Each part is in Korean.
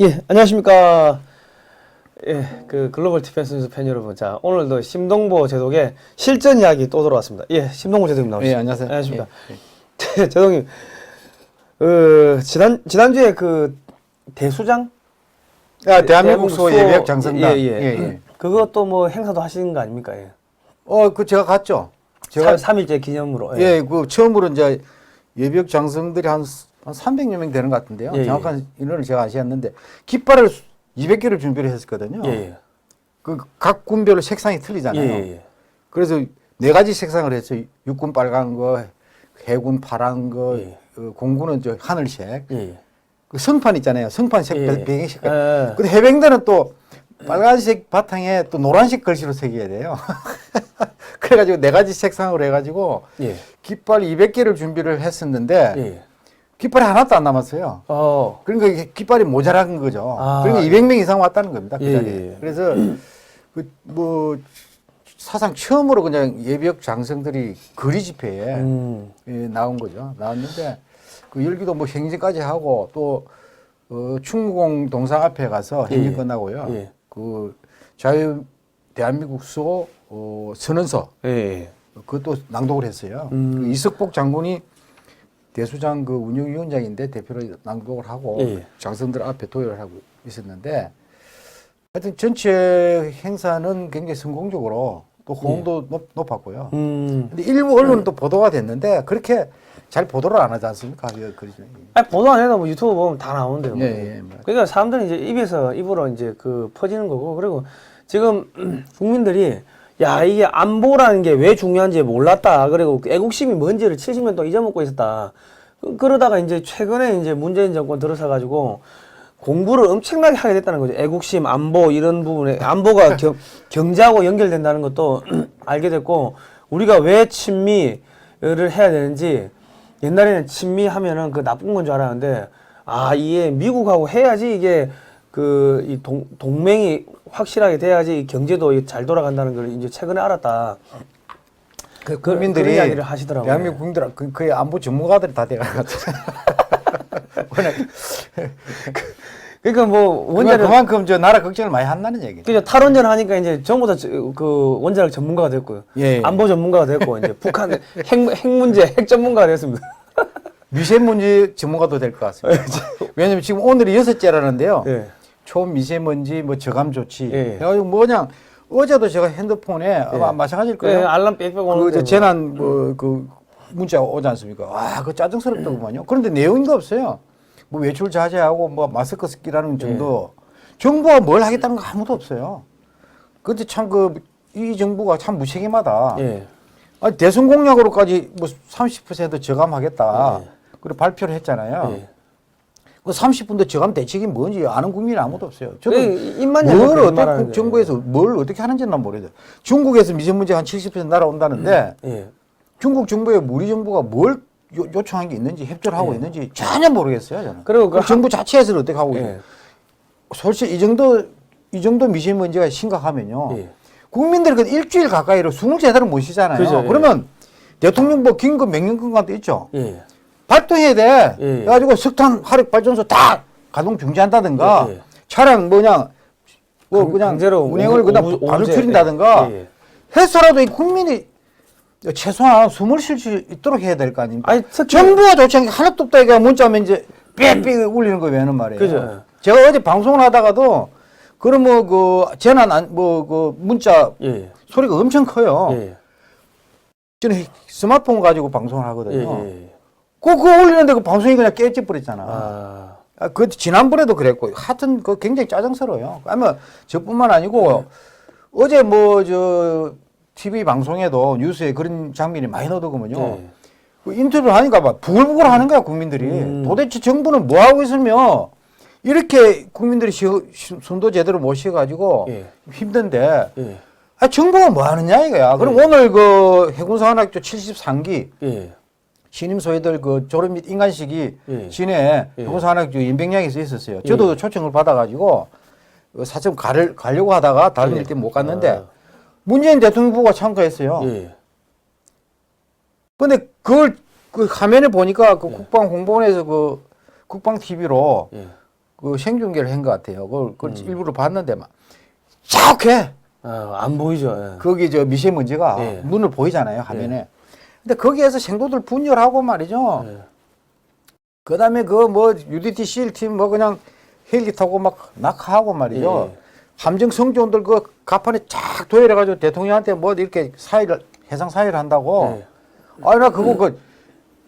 예, 안녕하십니까. 예, 그 글로벌 디펜스 뉴스 팬 여러분. 자, 오늘도 심동보 제독의 실전 이야기 또 돌아왔습니다. 예, 심동보 제독님 나오셨습니다. 예, 안녕하세요. 안녕하십니까. 제독님, 그, 지난, 지난주에 그, 대수장? 야, 대한민국 수 수호- 예비역 장성단. 예, 예. 예, 예. 그것도 뭐 행사도 하시는 거 아닙니까? 예. 어, 그 제가 갔죠. 제가 3, 일째 기념으로. 예, 그 처음으로 이제 예비역 장성들이 한, 한 300여 명 되는 것 같은데요. 예, 예. 정확한 인원을 제가 아시았는데 깃발을 200개를 준비를 했었거든요. 예, 예. 그각 군별로 색상이 예, 틀리잖아요. 예, 예. 그래서 네 가지 색상을 했어요. 육군 빨간 거, 해군 파란 거, 예. 어, 공군은 저 하늘색. 예, 예. 그 성판 있잖아요. 성판 색 예, 예. 배경 색깔. 예. 근데 해병대는 또 빨간색 바탕에 또 노란색 글씨로 새겨야 돼요. 그래가지고 네 가지 색상으로 해가지고 예. 깃발 200개를 준비를 했었는데 예. 깃발이 하나도 안 남았어요. 어, 그러니까 깃발이 모자란 거죠. 아, 그러니까 200명 이상 왔다는 겁니다. 그 예, 자리에. 예, 예. 그래서 그 뭐 사상 처음으로 그냥 예비역 장성들이 거리 집회에 음, 예, 나온 거죠. 나왔는데 그 열기도 뭐 행진까지 하고 또 어, 충무공 동상 앞에 가서 행진 예, 끝나고요. 예. 그 자유 대한민국 수호 어, 선언서 예, 예. 그것도 낭독을 했어요. 음. 그 이석복 장군이 대수장 그 운영위원장인데 대표로 낭독을 하고 예. 장성들 앞에 도열을 하고 있었는데 하여튼 전체 행사는 굉장히 성공적으로 또 호응도 높, 높았고요. 음. 근데 일부 언론은 또 보도가 됐는데 그렇게 잘 보도를 안 하지 않습니까? 그- 그러죠. 아니, 보도 안 해도 뭐 유튜브 보면 다 나오는데요. 뭐. 예, 예. 뭐. 그러니까 사람들은 이제 입에서 입으로 이제 그 퍼지는 거고 그리고 지금 국민들이 야 이게 안보라는 게 왜 중요한지 몰랐다. 그리고 그 애국심이 뭔지를 70년 동안 잊어먹고 있었다. 그- 그러다가 이제 최근에 이제 문재인 정권 들어서 가지고 공부를 엄청나게 하게 됐다는 거죠. 애국심 안보 이런 부분에 안보가 경, 경제하고 연결된다는 것도 알게 됐고 우리가 왜 친미를 해야 되는지 옛날에는 친미 하면은 그 나쁜 건 줄 알았는데 아 이게 미국하고 해야지 이게 그 이 동맹이 확실하게 돼야지 이 경제도 이잘 돌아간다는 걸 이제 최근에 알았다. 그 그런 국민들이 이야기를 하시더라고요. 대한민국 국민들 그, 그의 안보 전문가들이 다 돼가지고 워낙 그러니까 뭐 원자력 그만큼 저 나라 걱정을 많이 한다는 얘기죠. 그죠 탈원전 하니까 이제 전부 다 그 원자력 전문가가 됐고요. 예, 예. 안보 전문가가 됐고 이제 북한 핵, 핵 문제 핵 전문가가 됐습니다. 미세먼지 전문가도 될 것 같습니다. 왜냐면 지금 오늘이 여섯째라는데요. 예. 초미세먼지 뭐 저감 조치 예. 해가지고 뭐 그냥 어제도 제가 핸드폰에 아마 마찬가지일 그 거예요. 알람 빽빽 오는데 그. 재난 뭐그 문자 오지 않습니까? 와, 그 짜증스럽더구만요. 그런데 내용도 없어요. 뭐 외출 자제하고 뭐 마스크 쓰기라는 정도. 정부가 뭘 하겠다는 거 아무도 없어요. 근데 참 그 이 정부가 참 무책임하다. 예. 아니 대선 공약으로까지 뭐 30% 저감하겠다. 예. 그리고 발표를 했잖아요. 예. 그 30분도 저감 대책이 뭔지 아는 국민이 아무도 없어요. 저도 그 입만 뭘 어떻게 정부에서 뭘 어떻게 하는지는 난 모르겠어요. 중국에서 미세먼지 한 70% 날아온다는데 예. 중국 정부에 우리 정부가 뭘 요, 요청한 게 있는지 협조를 하고 있는지 전혀 모르겠어요. 저는. 예. 그리고 그그 정부 자체에서는 어떻게 하고 예. 있어요. 솔직히 이 정도 이 정도 미세먼지가 심각하면요. 예. 국민들이 그 일주일 가까이로 숨을 제대로 못 쉬잖아요. 그죠, 예. 그러면 대통령 뭐 긴급 명령권도 있죠. 예. 발동해야 돼. 예. 그래가지고 석탄 화력 발전소 다 가동 중지한다든가 예, 예. 차량 뭐냐 뭐 강- 그냥 강제로 운행을 오후- 그냥 오후- 바로 오후제, 줄인다든가 예, 예. 해서라도 이 국민이 최소한 숨을 쉴 수 있도록 해야 될 거 아닙니까? 아니, 특히- 정부가 조치한 게 하나도 없다 이가 문자면 이제 빽빽 울리는 거 왜는 말이에요. 그죠. 제가 어제 방송을 하다가도 그런 뭐그 재난 뭐 그 문자 예. 소리가 엄청 커요. 예. 예. 저는 스마트폰 가지고 방송을 예. 하거든요. 예. 그, 그거 올리는데 그 방송이 그냥 깨져 버렸잖아. 아. 아, 그 지난번에도 그랬고 하여튼 그 굉장히 짜증스러워요. 아마 저뿐만 아니고 어제 뭐 저 TV 방송에도 뉴스에 그런 장면이 많이 나오더군요. 예. 그 인터뷰를 하니까 막 부글부글 하는 거야 국민들이. 음. 도대체 정부는 뭐 하고 있으며 이렇게 국민들이 시, 시- 손도 제대로 못 쉬어가지고 예. 힘든데 예. 아 정부가 뭐 하느냐 이거야. 그럼 예. 오늘 그 해군사관학교 73기 예. 신임 소위들 그 졸업 및 인간식이 예. 시내 예. 해군사관학교 인백량에서 있었어요. 저도 초청을 받아가지고 그 사점 가를 가려고 하다가 다른 예. 일 때문에 못 갔는데 아. 문재인 대통령 부가 참가했어요. 예. 근데 그걸 그 화면에 보니까 그 예. 국방 홍보원에서 그 국방 TV로 예. 그 생중계를 한 것 같아요. 그걸, 그걸 일부러 봤는데 막 자욱해. 어, 안 보이죠. 예. 거기 저 미세먼지가 예. 눈을 보이잖아요 화면에. 근데 거기에서 생도들 분열하고 말이죠. 예. 그다음에 그 뭐 UDT 실팀 뭐 그냥 헬기 타고 막 낙하하고 말이죠. 예. 함정 성조원들 그 가판에 쫙 도열해가지고 대통령한테 뭐 이렇게 사의를 해상 사의를 한다고. 예. 아니 나 그거 그,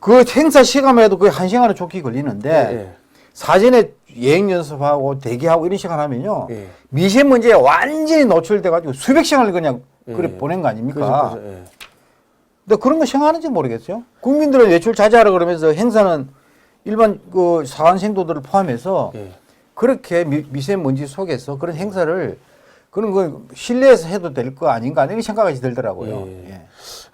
그 행사 시간만 해도 거의 한 시간은 좋게 걸리는데 예. 사전에 예행 연습하고 대기하고 이런 시간 하면요 예. 미세먼지에 완전히 노출돼가지고 수백 시간을 그냥 예. 그래 보낸 거 아닙니까? 그죠, 그죠. 예. 근데 그런 거 생각하는지 모르겠어요. 국민들은 외출 자제하라 그러면서 행사는 일반 그 사관생도들을 포함해서 예. 그렇게 미, 미세먼지 속에서 그런 행사를 그런 거 실내에서 해도 될 거 아닌가 이런 생각이 들더라고요. 예. 예.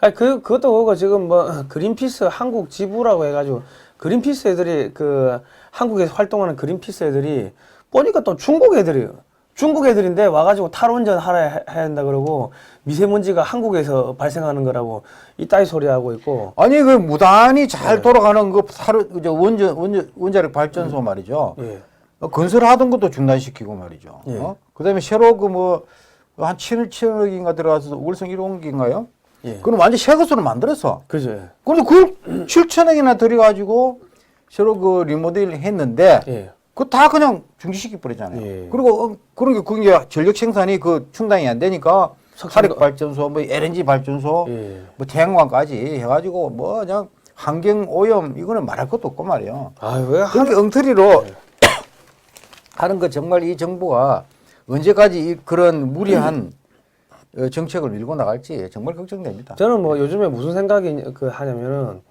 아니 그 그것도 그거 지금 뭐 그린피스 한국 지부라고 해가지고 그린피스 애들이 그 한국에서 활동하는 그린피스 애들이 보니까 또 중국 애들이에요. 중국 애들인데 와가지고 탈원전 하라 해- 해야 한다 그러고 미세먼지가 한국에서 발생하는 거라고 이따위 소리 하고 있고 아니 그 무단히 잘 네. 돌아가는 그 사르 저 원전 원전 원자력 발전소 말이죠. 예. 어, 건설하던 것도 중단시키고 말이죠. 예. 어? 그다음에 새로 그뭐한 7억 7억인가 들어가서 월성 1호기인가요? 예. 그럼 완전 새 것으로 만들었어. 그죠. 예. 그런데 그걸 7천억이나 들여가지고 새로 그 리모델링 했는데 예. 그거 다 그냥 중지시키 버리잖아요. 예. 그리고 어, 그런 게 그게 전력 생산이 그 충당이 안 되니까 화력 발전소, 뭐 LNG 발전소, 예. 뭐 태양광까지 해가지고 뭐 그냥 환경 오염 이거는 말할 것도 없고 말이에요. 아유 왜 그렇게 한, 엉터리로 하는 거 정말 이 정부가 언제까지 이 그런 무리한 어, 정책을 밀고 나갈지 정말 걱정됩니다. 저는 뭐 요즘에 무슨 생각이 그 하냐면은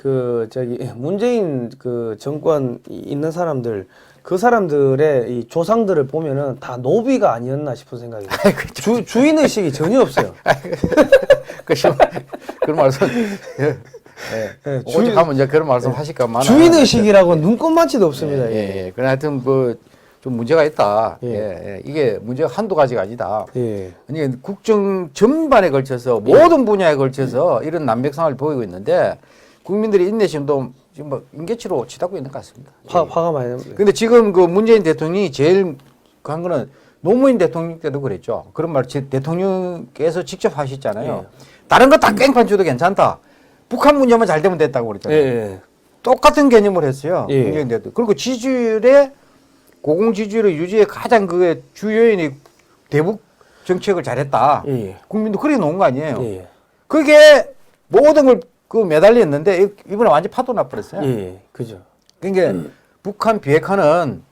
그 저기 문재인 그 정권 이- 있는 사람들 그 사람들의 이 조상들을 보면은 다 노비가 아니었나 싶은 생각이 들어요. 주 주인 의식이 전혀 없어요. 그 심- 그런 말씀 예. 예. 예, 오직 주- 하면 이제 그런 말씀 하실까 만 주인 의식이라고 눈꼽만치도 없습니다. 예, 이게. 예. 그래 하여튼 뭐좀 문제가 있다. 예. 예. 예. 이게 문제가 한두 가지가 아니다. 예. 아니 국정 전반에 걸쳐서 모든 분야에 걸쳐서 이런 난백상을 보이고 있는데 국민들의 인내심도 지금 뭐 인계치로 치닫고 있는 것 같습니다. 화 화가 많이 납니다. 근데 지금 그 문재인 대통령이 제일 한 거는 노무현 대통령 때도 그랬죠. 그런 말 제- 대통령께서 직접 하셨잖아요. 예. 다른 거 다 깽판 줘도 괜찮다. 북한 문제만 잘 되면 됐다고 예. 그랬잖아요. 예. 똑같은 개념을 했어요. 예. 문재인 대통령. 그리고 지지율의 고공 지지율의 유지에 가장 그 주요인이 대북 정책을 잘했다. 예. 국민도 그렇게 놓은 거 아니에요. 예. 그게 모든 걸 그 매달렸는데 이- 이번에 완전 파도 나버렸어요. 예. 그죠. 그러니까 북한 비핵화는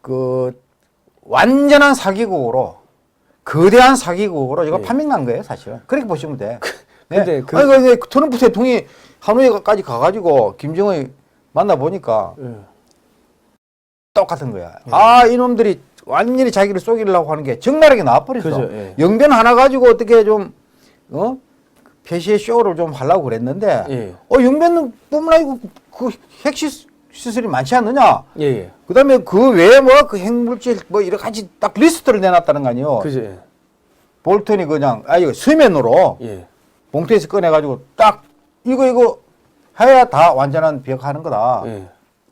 그 완전한 사기국으로 거대한 사기국으로 이거 예. 판명난 거예요, 사실은. 그렇게 보시면 돼. 네. 근데 그- 아니, 근데 트럼프 대통령이 하노이까지 가가지고 김정은 만나 보니까 예. 똑같은 거야. 아, 이놈들이 완전히 자기를 속이려고 하는 게 적나라하게 나와버렸어. 그죠, 예. 영변 하나 가지고 어떻게 좀, 어? 폐시의 쇼를 좀 하려고 그랬는데, 예. 어, 영변은 뿐만 아니고 그 핵시 시설이 많지 않느냐? 예. 예. 그 다음에 그 외에 뭐 그 핵물질 뭐 여러 가지 딱 리스트를 내놨다는 거 아니에요. 예. 볼턴이 그냥, 아, 이거 수면으로 예. 봉투에서 꺼내가지고 딱 이거, 이거 해야 다 완전한 비핵화하는 거다. 예.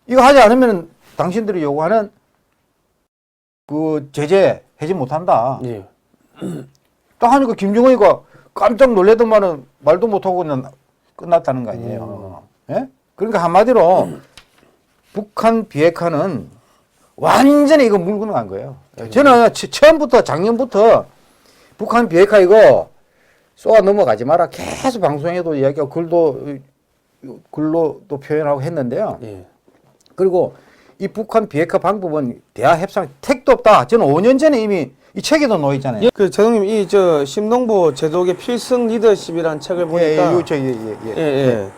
이거 하지 않으면 당신들이 요구하는 그 제재 해지 못한다. 예. 딱 하니까 김정은이가 깜짝 놀래더만은 말도 못하고 그냥 끝났다는 거 아니에요. 예? 그러니까 한마디로 북한 비핵화는 완전히 이거 물고 간 거예요. 저는 처- 처음부터 작년부터 북한 비핵화 이거 쏘아 넘어가지 마라 계속 방송에도 이야기하고 글도 글로도 표현하고 했는데요. 예. 그리고 이 북한 비핵화 방법은 대화 협상 택도 없다. 저는 5년 전에 이미 이 책에도 놓여 있잖아요. 그 제동님 이 저 심동보 제독의 필승 리더십이라는 책을 보니까 예, 예, 요, 저, 예, 예, 예. 예,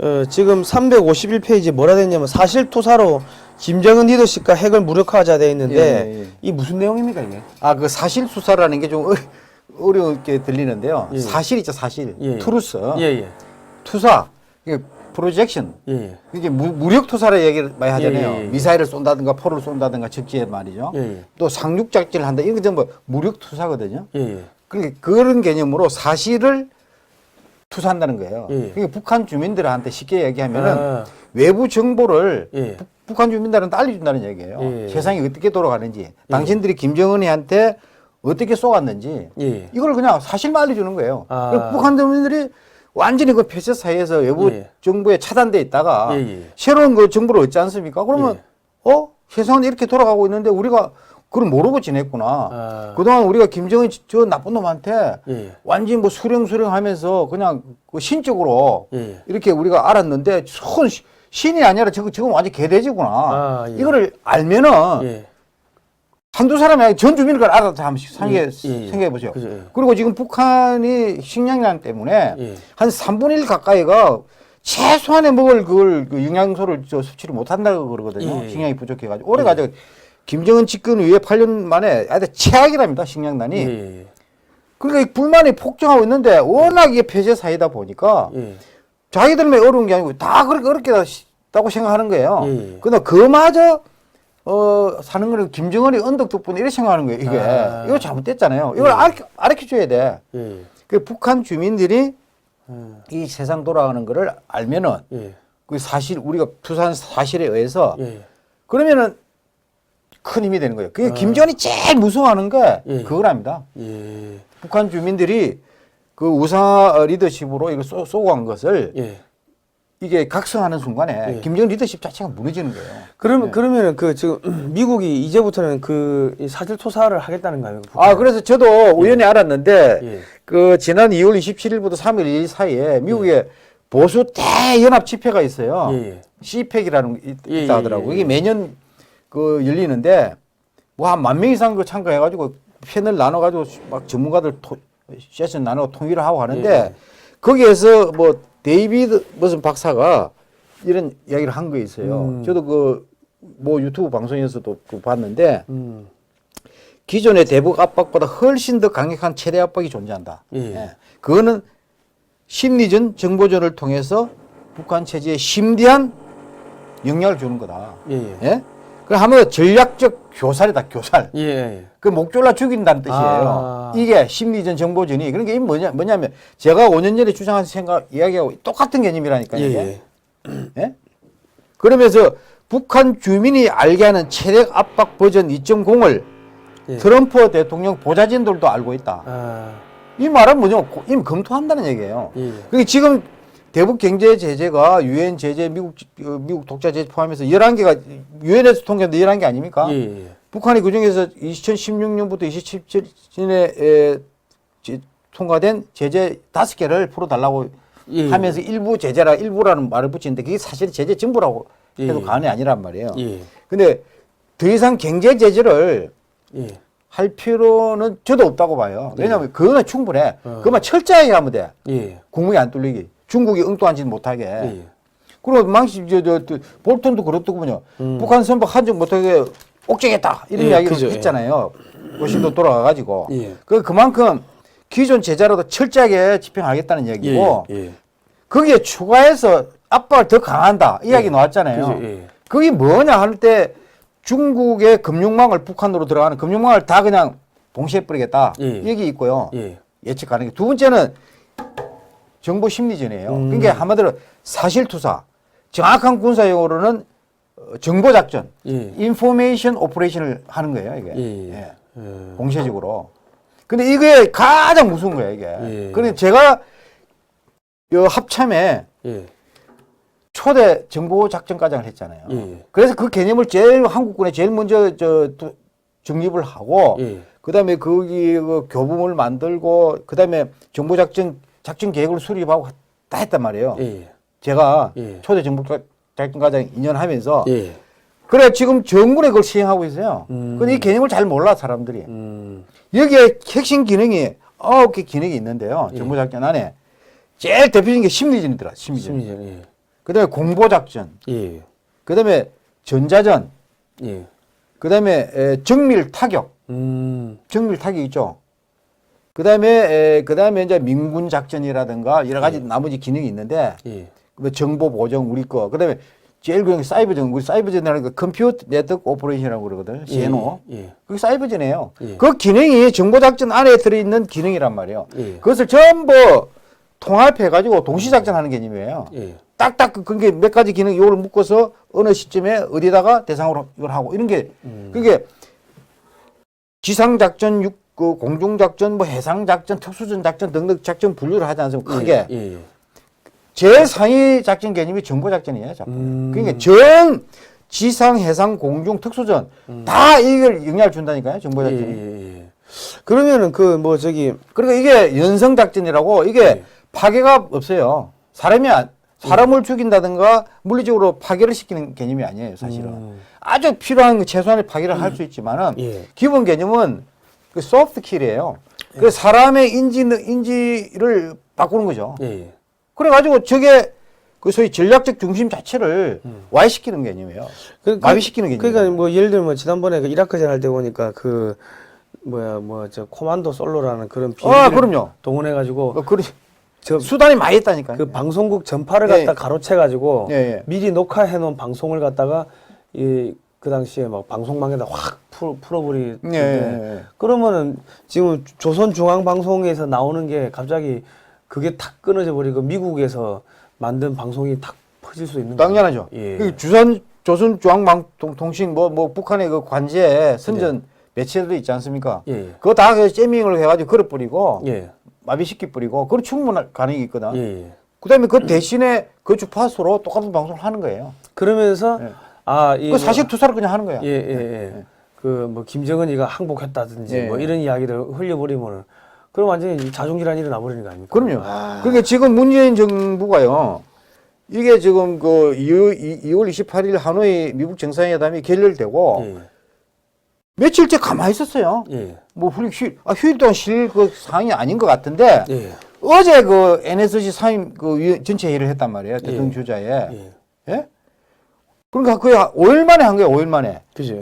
예. 어, 지금 351페이지 뭐라 돼 있냐면 사실 투사로 김정은 리더십과 핵을 무력화하자 돼 있는데 예, 예, 예. 이 무슨 내용입니까 이게? 아, 그 사실 수사라는 게 좀 어렵게 들리는데요. 예. 사실 있죠, 사실. 예, 예. 투루스. 예, 예. 투사. 이게 프로젝션. 예, 예. 이게 무, 무력 투사를 얘기를 많이 하잖아요. 예, 예, 예. 미사일을 쏜다든가 포를 쏜다든가 적지에 말이죠. 예, 예. 또 상륙 작전을 한다. 이거 전부 무력 투사거든요. 예, 예. 그러니까 그런 개념으로 사실을 투사한다는 거예요. 예. 그러니까 북한 주민들한테 쉽게 얘기하면은 아, 외부 정보를 예. 북, 북한 주민들한테 알려준다는 얘기예요. 예. 세상이 어떻게 돌아가는지, 당신들이 김정은이한테 어떻게 쏘았는지 예. 이걸 그냥 사실만 알려주는 거예요. 아. 북한 주민들이 완전히 그 폐쇄 사이에서 외부 예. 정부에 차단돼 있다가 예, 예. 새로운 그 정부를 얻지 않습니까? 그러면 어 세상은 이렇게 돌아가고 있는데 우리가 그걸 모르고 지냈구나. 아. 그동안 우리가 김정은 저 나쁜 놈한테 예. 완전히 뭐 수령 수령하면서 그냥 그 신적으로 예. 이렇게 우리가 알았는데 손 시- 신이 아니라 저거 지금 완전 개돼지구나. 아, 예. 이거를 알면은 예. 한두 사람이 아니라 전 주민을 알아서 한번 생각해, 예, 예, 예. 생각해 보세요. 그죠, 예. 그리고 지금 북한이 식량난 때문에 예. 한 3분의 1 가까이가 최소한의 먹을 그걸 그 영양소를 저 섭취를 못 한다고 그러거든요. 예, 예. 식량이 부족해가지고. 올해 가지고 김정은 집권 이후에 8년 만에 아주 최악이랍니다. 식량난이. 예. 예. 그러니까 이 불만이 폭증하고 있는데 워낙 이게 폐쇄 사이다 보니까 예. 자기들만 어려운 게 아니고 다 그렇게 어렵게다고 생각하는 거예요. 예. 근데 그마저 어 사는 거는 김정은이 언덕 덕분에 이렇게 생각하는 거예요. 이게 아. 이거 잘못됐잖아요. 이걸 예. 알려, 알려 줘야 돼. 예. 그 북한 주민들이 음. 이 세상 돌아가는 거를 알면은 예. 그 사실 우리가 투사한 사실에 의해서 예. 그러면은 큰 힘이 되는 거예요. 그게 김정은이 제일 무서워하는 게 아. 예. 그거랍니다. 예. 북한 주민들이 그 우사 리더십으로 이걸 쏘, 쏘고 간 것을 예. 이게 각성하는 순간에 예. 김정은 리더십 자체가 무너지는 거예요. 그러면 네. 그러면은 그그 지금 미국이 이제부터는 그이 사실 투사를 하겠다는 거 아닙니까? 아, 그래서 저도 우연히 알았는데, 예. 그, 지난 2월 27일부터 3일 2일 사이에 미국에 보수 대연합 집회가 있어요. 예, 예. CPEC이라는 게 있- 예, 있다 예, 하더라고요. 예, 이게 예. 매년 그 열리는데, 뭐 한 만 명 이상 그 참가해가지고 패널 나눠가지고 막 전문가들 토, 세션 나누고 통일을 하고 하는데, 예. 거기에서 뭐 데이비드 무슨 박사가 이런 이야기를 한 거 있어요. 음. 저도 그 뭐 유튜브 방송에서도 그 봤는데, 음. 기존의 대북 압박보다 훨씬 더 강력한 최대 압박이 존재한다. 예. 그거는 심리전, 정보전을 통해서 북한 체제에 심대한 영향을 주는 거다. 예. 예. 예? 그 하면 전략적 교살이다, 교살. 예. 예. 그 목졸라 죽인다는 뜻이에요. 아. 이게 심리전, 정보전이. 그러니까 이게 뭐냐, 뭐냐면 제가 5년 전에 주장한 생각, 이야기하고 똑같은 개념이라니까요. 예. 예. 예? 그러면서 북한 주민이 알게 하는 최대 압박 버전 2.0을 예. 트럼프 대통령 보좌진들도 알고 있다. 아. 이 말은 뭐냐면 고- 이미 검토한다는 얘기예요. 예. 그게 지금 대북 경제 제재가 유엔 제재 미국 어, 미국 독자 제재 포함해서 11개가 유엔에서 통과된 11개 아닙니까? 예. 예. 북한이 그중에서 2016년부터 27년에 통과된 제재 5개를 풀어 달라고 예. 하면서 일부 제재라 일부라는 말을 붙이는데 그게 사실 제재 전부라고 해도 예. 과언이 아니란 말이에요. 예. 근데 더 이상 경제 제재를 예. 할 필요는 저도 없다고 봐요. 왜냐하면 그거는 충분해. 어. 그것만 철저하게 하면 돼. 예. 국무이 안 뚫리기. 중국이 짓 못하게. 예. 그리고 망치, 저, 저, 저, 볼턴도 그렇더군요. 음. 북한 선박 한적 못하게 옥죄겠다. 이런 예, 이야기를 그죠, 예. 했잖아요. 워싱턴 돌아가가지고. 예. 그, 그만큼 기존 제자로도 철저하게 집행하겠다는 얘기고, 예. 예. 거기에 추가해서 압박을 더 강한다. 이 이야기 예. 나왔잖아요. 그죠, 예. 그게 뭐냐 할 때 중국의 금융망을 북한으로 들어가는 금융망을 다 그냥 봉쇄해버리겠다. 예. 얘기 있고요. 예. 예측 가능해. 두 번째는 정보 심리전이에요. 음. 그러니까 한마디로 사실투사. 정확한 군사 용어로는 어, 정보 작전, 예. 인포메이션 오퍼레이션을 하는 거예요, 이게. 예. 예. 예. 공세적으로. 근데 이게 가장 무서운 거예요, 이게. 예. 그래서 제가 요 합참에 예. 초대 정보 작전 과장을 했잖아요. 예. 그래서 그 개념을 제일 한국군에 제일 먼저 저 두- 정립을 하고 예. 그다음에 거기 그 교범을 만들고 그다음에 정보 작전 작전 계획을 수립하고 다 했단 말이에요. 예. 제가 예. 초대 정보작전과장 2년 하면서 예. 그래 지금 정군에 그걸 시행하고 있어요. 음. 근데 이 개념을 잘 몰라 사람들이. 음. 여기에 핵심 기능이 아홉 개 기능이 있는데요. 예. 정보작전 안에 제일 대표적인 게 심리전이더라. 심리전. 심리전. 예. 그다음에 공보 작전. 예. 그다음에 전자전. 예. 그다음에 에, 정밀 타격. 음. 정밀 타격 있죠. 그 다음에 그 다음에 이제 민군 작전이라든가 여러 가지 나머지 기능이 있는데 예. 그 정보 보정 우리 거 그 다음에 제일 그냥 사이버 전 우리 사이버 전이라는 거 컴퓨터 네트워크 오퍼레이션이라고 그러거든. CNO. 예. 그게 사이버 전이에요. 예. 그 기능이 정보 작전 안에 들어 있는 기능이란 말이에요. 예. 그것을 전부 통합해 가지고 동시 작전하는 개념이에요. 예. 딱딱 그- 그게 몇 가지 기능 이걸 묶어서 어느 시점에 어디다가 대상으로 이걸 하고 이런 게 그게 지상 작전, 육, 그 공중 작전, 뭐 해상 작전, 특수전 작전 등등 작전 분류를 하지 않습니까? 크게 예, 예. 제일 상위 작전 개념이 정보 작전이에요. 자꾸. 음. 그러니까 전 지상, 해상, 공중, 특수전 다 이걸 영향을 준다니까요. 정보 예, 작전이. 예, 예. 그러면은 그 뭐 저기 그러니까 이게 연성 작전이라고 이게 네. 파괴가 없어요. 사람이 안- 사람을 죽인다든가 물리적으로 파괴를 시키는 개념이 아니에요, 사실은. 음. 아주 필요한 그 최소한의 파괴를 할수 있지만은 예. 기본 개념은 그 소프트 킬이에요. 그 사람의 인지 인지를 바꾸는 거죠. 예, 예. 그래가지고 저게 그 소위 전략적 중심 자체를 와해시키는 개념이에요. 그, 마비시키는 개념. 그러니까 뭐 예를 들면 지난번에 그 이라크전 할 때 보니까 그 뭐야 뭐 저 코만도 솔로라는 그런 아, 비행기를 그럼요. 동원해 가지고 그, 그저 수단이 많이 있다니까요. 그 방송국 전파를 예. 갖다 가로채 가지고 예, 예. 미리 녹화해 놓은 방송을 갖다가 이 그 당시에 막 방송망에다 확 풀, 풀어버리 예, 예, 예. 그러면은 지금 조선중앙방송에서 나오는 게 갑자기 그게 탁 끊어져 버리고 미국에서 만든 방송이 탁 퍼질 수 있는 당연하죠. 예. 그 주선 조선 중앙방통신 뭐 뭐 북한의 그 관제 선전 매체들이 있지 않습니까? 예, 예. 그거 다그 재밍을 해가지고 걸어 뿌리고 예. 마비시키 뿌리고 그건 충분한 가능이 있거든. 예, 예. 그다음에 그 대신에 그 주파수로 똑같은 방송을 하는 거예요. 그러면서 예. 아, 이그 사실 투사를 그냥 하는 거야. 예, 예, 예. 그 뭐 김정은이가 항복했다든지 예. 뭐 이런 이야기를 흘려버리면은 그럼 완전히 자중질환이 일어나 버리는 거 아닙니까? 그럼요. 아, 그러니까 지금 문재인 정부가요. 이게 지금 그 2월 28일 하노이 미국 정상회담이 결렬되고 예, 며칠째 가만히 있었어요. 예, 뭐 휴, 휴, 아, 휴일 동안 쉴 그 상황이 아닌 것 같은데 예, 어제 그 NSC 상임 그 전체 회의를 했단 말이에요. 대통령 예. 주자에. 예. 예? 그러니까 거의 5일 만에 한 거예요. 5일 만에. 그죠.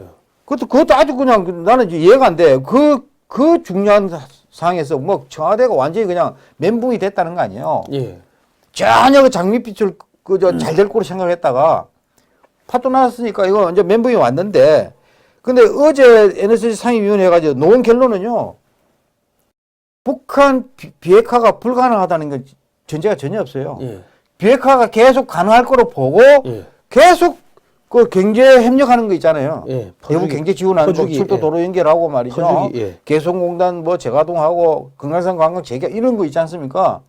그것도 그것도 아주 그냥 그- 나는 이해가 안 돼. 그 그 중요한 사- 상황에서 뭐 청와대가 완전히 그냥 멘붕이 됐다는 거 아니에요. 예, 전혀 그 장밋빛을 그저 잘될 거로 생각했다가 파도 나왔으니까 이거 이제 멘붕이 왔는데 근데 어제 NSC 상임위원회 가지고 놓은 결론은요. 북한 비- 비핵화가 불가능하다는 게 전제가 전혀 없어요. 예, 비핵화가 계속 가능할 거로 보고 예, 계속 그 경제 협력하는 거 있잖아요. 예. 퍼주기, 경제 지원하는 거 퍼주기, 출도 예. 도로 연결하고 말이죠. 퍼주기, 예. 개성공단 뭐 재가동하고 금강산 관광 재개 이런 거 있지 않습니까?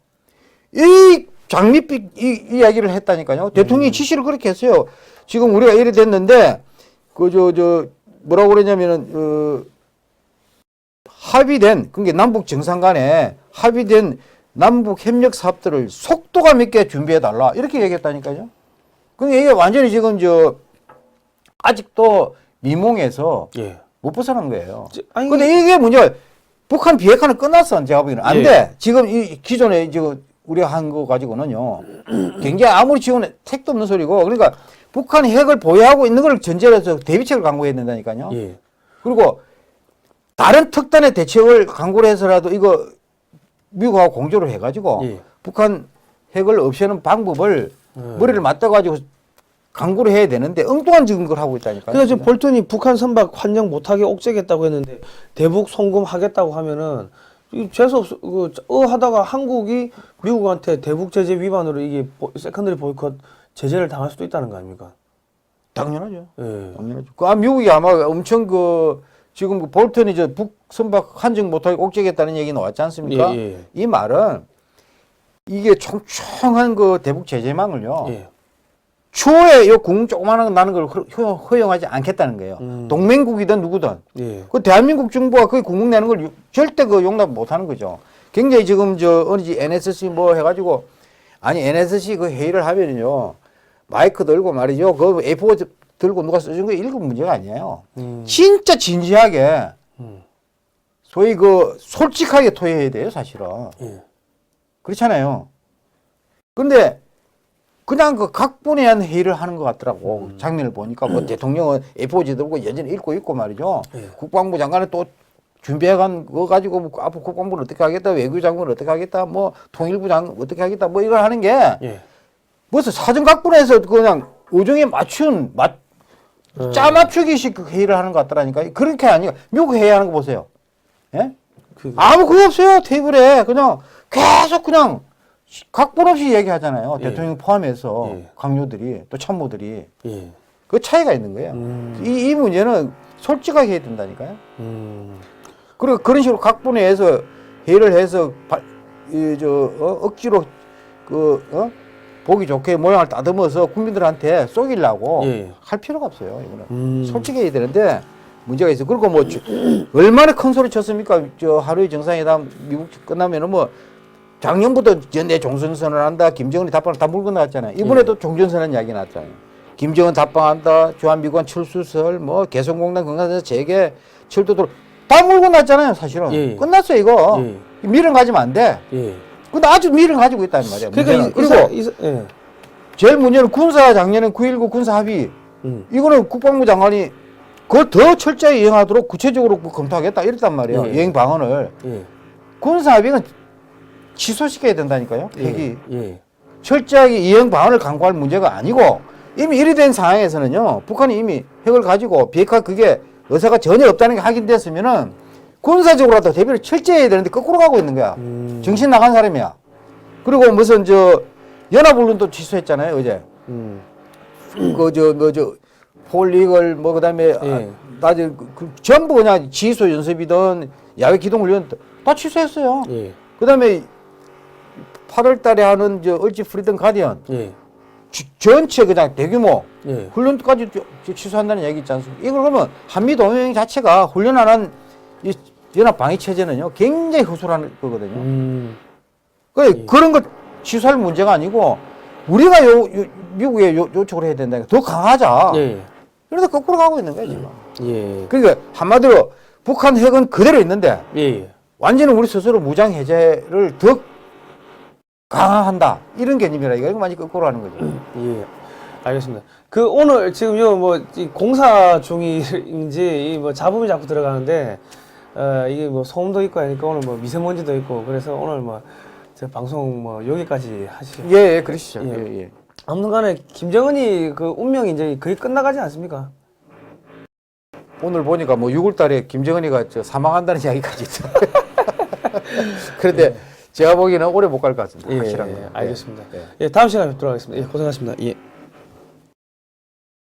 이 장밋빛 이, 이 이야기를 했다니까요. 음. 대통령이 지시를 그렇게 했어요. 지금 우리가 이래 됐는데 그저저 뭐라고 그러냐면은 어, 합의된 그게 남북 정상 간에 합의된 남북 협력 사업들을 속도감 있게 준비해 달라 이렇게 얘기했다니까요. 그러니까 이게 완전히 지금 저 아직도 미몽에서 예. 못 벗어난 거예요. 저- 아니, 근데 이게 문제가 북한 비핵화는 끝났어. 제가 보기에는 안 예. 돼. 지금 이 기존에 지금 우리가 한 거 가지고는요. 굉장히 아무리 지원해 택도 없는 소리고 그러니까 북한이 핵을 보유하고 있는 걸 전제로 해서 대비책을 강구해야 된다니까요. 예. 그리고 다른 특단의 대책을 강구를 해서라도 이거 미국하고 공조를 해가지고 예. 북한 핵을 없애는 방법을 음. 머리를 맞대가지고 강구를 해야 되는데 엉뚱한 지금 걸 하고 있다니까요. 그래서 지금 볼턴이 북한 선박 환영 못하게 옥죄겠다고 했는데 대북 송금 하겠다고 하면은 이 재수 없어 그어 하다가 한국이 미국한테 대북 제재 위반으로 이게 보- 세컨더리 보이콧 제재를 당할 수도 있다는 거 아닙니까? 당연하죠. 예. 당연하죠. 그 아, 미국이 아마 엄청 그 지금 그 볼턴이 저 북 선박 한정 못하게 옥죄겠다는 얘기 나왔지 않습니까? 예, 예. 이 말은 이게 총총한 그 대북 제재망을요. 예. 추후에 요 궁 조그마한 거 나는 걸 허- 허용하지 않겠다는 거예요. 음. 동맹국이든 누구든. 예. 그 대한민국 정부가 그 국문 내는 걸 유- 절대 그 용납 못 하는 거죠. 굉장히 지금 저 어느 지 NSC 뭐 해가지고 아니 NSC 그 회의를 하면은요 마이크 들고 말이죠 그 A4 들고 누가 써준 거 읽으면 문제가 아니에요. 음. 진짜 진지하게 음. 소위 그 솔직하게 토해야 돼요 사실은 예. 그렇잖아요. 근데 그냥 그 각본에 회의를 하는 것 같더라고 장면을 보니까 뭐 대통령은 A4지 들고 여전히 읽고 있고 말이죠. 예. 국방부 장관은 또 준비해간 거 가지고 뭐 앞으로 국방부는 어떻게 하겠다, 외교장관은 어떻게 하겠다, 뭐 통일부 장관 어떻게 하겠다, 뭐 이걸 하는 게 예. 무슨 사전 각본에서 그냥 의정에 맞춘 맞 음. 짜 맞추기식 그 회의를 하는 것 같더라니까. 그렇게 아니고 미국 회의하는 거 보세요. 예? 그, 아무 그거 없어요 테이블에 그냥 계속 그냥 각본 없이 얘기하잖아요. 예. 대통령 포함해서 예. 강요들이 또 참모들이 예. 그 차이가 있는 거예요. 음. 이, 이 문제는 솔직하게 해야 된다니까요. 음. 그리고 그런 식으로 각본에 해서 회의를 해서 바, 이, 저, 어, 억지로 그, 어? 보기 좋게 모양을 따듬어서 국민들한테 쏘기려고 예. 할 필요가 없어요. 이거는. 음. 솔직해야 되는데 문제가 있어요. 그리고 뭐 저- 얼마나 큰 소리 쳤습니까? 저 하루의 정상회담 미국 끝나면은 뭐 작년부터 내 종전 선언을 한다. 김정은이 답방을 다 물고 나왔잖아요. 이번에도 종전 선언 이야기 나왔잖아요. 김정은 답방한다. 주한미관 출수설 뭐 개성공단 건강에서 재개 철도도 다 물고 났잖아요. 사실은 예. 끝났어요 이거. 예. 미련 가지면 안 돼. 예. 근데 아주 미련 가지고 있단 말이야. 그러니까. 이, 그리고 이, 이, 예. 제일 문제는 군사 작년에 9.19 군사 합의 음. 이거는 국방부 장관이 그걸 더 철저히 이행하도록 구체적으로 그 검토하겠다 이랬단 말이에요. 예. 이행 방안을. 예. 군사 합의는 취소시켜야 된다니까요. 폐기. 예. 예. 철저하게 이행 방안을 강구할 문제가 아니고 이미 이리 된 상황에서는요. 북한이 이미 핵을 가지고 비핵화 그게 의사가 전혀 없다는 게 확인됐으면은 군사적으로라도 대비를 철저히 해야 되는데 거꾸로 가고 있는 거야. 음. 정신 나간 사람이야. 그리고 무슨 저 연합훈련도 취소했잖아요 어제. 음. 그저 뭐저 폴리걸 뭐 그다음에 아, 예. 낮에 그, 그 전부 그냥 지휘소 연습이든 야외 기동 훈련 다 취소했어요. 예. 그다음에 8월 달에 하는 저 얼지 프리든 가디언 예. 지- 전체 그냥 대규모 예. 훈련까지 저- 저 취소한다는 얘기 있지 않습니까? 이걸 그러면 한미 동맹 자체가 훈련 안한이 연합 방위 체제는요 굉장히 허술한 거거든요. 음. 그 예. 그런 것 취소할 문제가 아니고 우리가 요, 요 미국에 요, 요청을 해야 된다. 더 강하자. 예. 그래서 거꾸로 가고 있는 거야 지금. 예. 그러니까 한마디로 북한 핵은 그대로 있는데 예. 완전히 우리 스스로 무장 해제를 더 강화한다 이런 개념이라 이거 많이 거꾸로 하는 거죠. 예. 알겠습니다. 그 오늘 지금 요뭐 공사 중인지 이뭐 잡음이 자꾸 들어가는데 어 이게 뭐 소음도 있고 하니까 오늘 뭐 미세먼지도 있고 그래서 오늘 뭐저 방송 뭐 여기까지 하시죠. 예, 예 그러시죠. 예. 예, 예. 아무튼간에 김정은이 그 운명이 이제 거의 끝나가지 않습니까? 오늘 보니까 뭐 6월달에 김정은이가 저 사망한다는 이야기까지 있어. 그런데 제가 보기에는 오래 못 갈 것 같습니다. 예, 확실한 예, 거. 알겠습니다. 예. 예, 다음 시간에 뵙도록 하겠습니다. 예, 고생하셨습니다. 예.